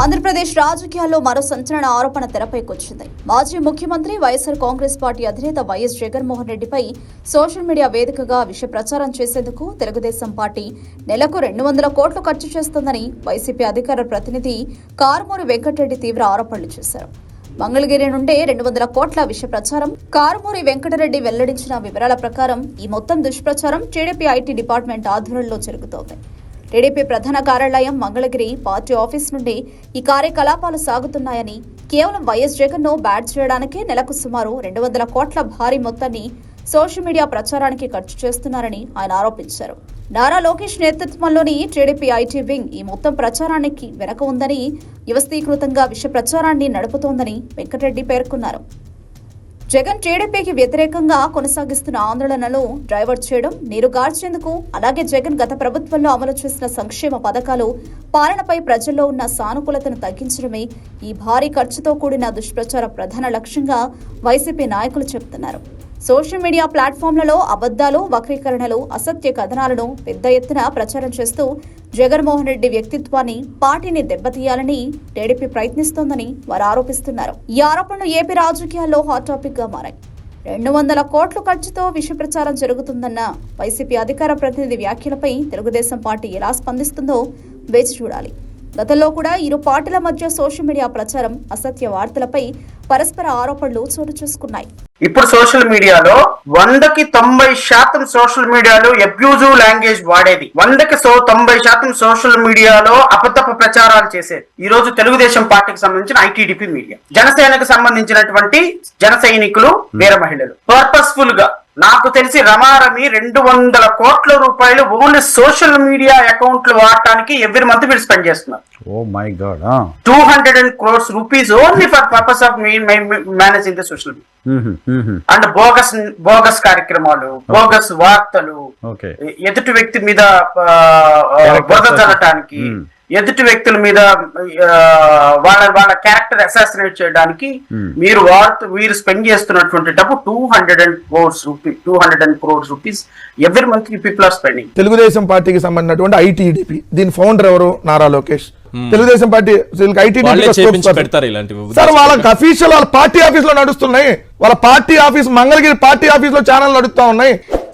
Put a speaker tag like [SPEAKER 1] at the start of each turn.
[SPEAKER 1] ఆంధ్రప్రదేశ్ రాజకీయాల్లో మరో సంచలన ఆరోపణ తెరపైకొచ్చింది. మాజీ ముఖ్యమంత్రి వైఎస్ఆర్ కాంగ్రెస్ పార్టీ అధినేత వైఎస్ జగన్మోహన్ రెడ్డిపై సోషల్ మీడియా వేదికగా విష ప్రచారం చేసేందుకు తెలుగుదేశం పార్టీ నెలకు రెండు వందల కోట్లు ఖర్చు చేస్తోందని వైసీపీ అధికార ప్రతినిధి కారుమూరి వెంకటరెడ్డి తీవ్ర ఆరోపణలు చేశారు. మంగళగిరి నుండే రెండు వందల కోట్ల విష ప్రచారం కారుమూరి వెంకటరెడ్డి వెల్లడించిన వివరాల ప్రకారం ఈ మొత్తం దుష్ప్రచారం టీడీపీ ఐటీ డిపార్ట్మెంట్ ఆధ్వర్యంలో జరుగుతోంది. టీడీపీ ప్రధాన కార్యాలయం మంగళగిరి పార్టీ ఆఫీస్ నుండి ఈ కార్యకలాపాలు సాగుతున్నాయని కేవలం వైఎస్ జగన్ను బ్యాట్ చేయడానికే నెలకు సుమారు రెండు వందల కోట్ల భారీ మొత్తాన్ని సోషల్ మీడియా ప్రచారానికి ఖర్చు చేస్తున్నారని ఆయన ఆరోపించారు. నారా లోకేష్ నేతృత్వంలోని టీడీపీ ఐటీ వింగ్ ఈ మొత్తం ప్రచారానికి వెనక ఉందని వ్యవస్థీకృతంగా విష ప్రచారాన్ని నడుపుతోందని వెంకటరెడ్డి పేర్కొన్నారు. జగన్ టీడీపీకి వ్యతిరేకంగా కొనసాగిస్తున్న ఆందోళనలో డ్రైవర్ చేయడం నీరు గార్చేందుకు అలాగే జగన్ గత ప్రభుత్వంలో అమలు చేసిన సంక్షేమ పథకాలు పాలనపై ప్రజల్లో ఉన్న సానుకూలతను తగ్గించడమే ఈ భారీ ఖర్చుతో కూడిన దుష్ప్రచార ప్రధాన లక్ష్యంగా వైసీపీ నాయకులు చెబుతున్నారు. సోషల్ మీడియా ప్లాట్ఫామ్లలో అబద్ధాలు వక్రీకరణలు అసత్య కథనాలను పెద్ద ఎత్తున ప్రచారం చేస్తూ జగన్మోహన్ రెడ్డి వ్యక్తిత్వాన్ని పార్టీని దెబ్బతీయాలని టీడీపీ ప్రయత్నిస్తోందని వారు ఆరోపిస్తున్నారు. ఈ ఆరోపణలు ఏపీ రాజకీయాల్లో హాట్ టాపిక్గా మారాయి. రెండు వందల కోట్ల ఖర్చుతో విష ప్రచారం జరుగుతుందన్న వైసీపీ అధికార ప్రతినిధి వ్యాఖ్యలపై తెలుగుదేశం పార్టీ ఎలా స్పందిస్తుందో వేచి చూడాలి. గతంలో కూడా ఇరు పార్టీల మధ్య సోషల్ మీడియా ప్రచారం అసత్య వార్తలపై పరస్పర ఆరోపణలు చోటు చేసుకున్నాయి.
[SPEAKER 2] ఇప్పుడు సోషల్ మీడియాలో వందకి తొంభై శాతం సోషల్ మీడియాలో అబ్యూజివ్ లాంగ్వేజ్ వాడేది. వందకి సో తొంభై శాతం సోషల్ మీడియాలో అబద్ధపు ప్రచారాలు చేసేది. ఈ రోజు తెలుగుదేశం పార్టీకి సంబంధించిన ఐటీడీపీ మీడియా. జనసేనకు సంబంధించినటువంటి జన సైనికులు వీర మహిళలు. పర్పస్ఫుల్గా నాకు తెలిసి రమారమి రెండు వందల కోట్ల రూపాయలు ఓన్లీ సోషల్ మీడియా అకౌంట్లు వాడటానికి ఎవ్రీ మంత్ వీళ్ళు స్పెండ్ చేస్తున్నారు.
[SPEAKER 3] ఓ my god
[SPEAKER 2] two hundred and crores rupees only for purpose of managing the social media and bogus bogus కార్యక్రమాలు బోగస్ వార్తలు ఎదుటి వ్యక్తి మీద ఆ, ఆ,
[SPEAKER 3] Hmm.
[SPEAKER 2] ఎదుటి వ్యక్తుల మీద వాళ్ళ వాళ్ళ క్యారెక్టర్ అసాసినేట్ చేయడానికి
[SPEAKER 3] Hmm.
[SPEAKER 2] మీరు వాడుతూ వీరు స్పెండ్ చేస్తున్నటువంటి డబ్బు two hundred and crores rupee two hundred and crores rupees every month people are spending
[SPEAKER 4] Telugu Desam పార్టీకి సంబంధించినటువంటి ఐటీడీపీ దీని ఫౌండర్ ఎవరు? నారా లోకేష్. తెలుగుదేశం పార్టీ
[SPEAKER 5] వాళ్ళే చేపించి పెడతారు ఇలాంటివి
[SPEAKER 4] సార్ వాళ్ళకి అఫీషియల్ వాళ్ళ పార్టీ ఆఫీస్లో నడుస్తున్నాయి. వాళ్ళ పార్టీ ఆఫీస్ మంగళగిరి పార్టీ ఆఫీస్లో ఛానల్ నడుస్తా ఉన్నాయి.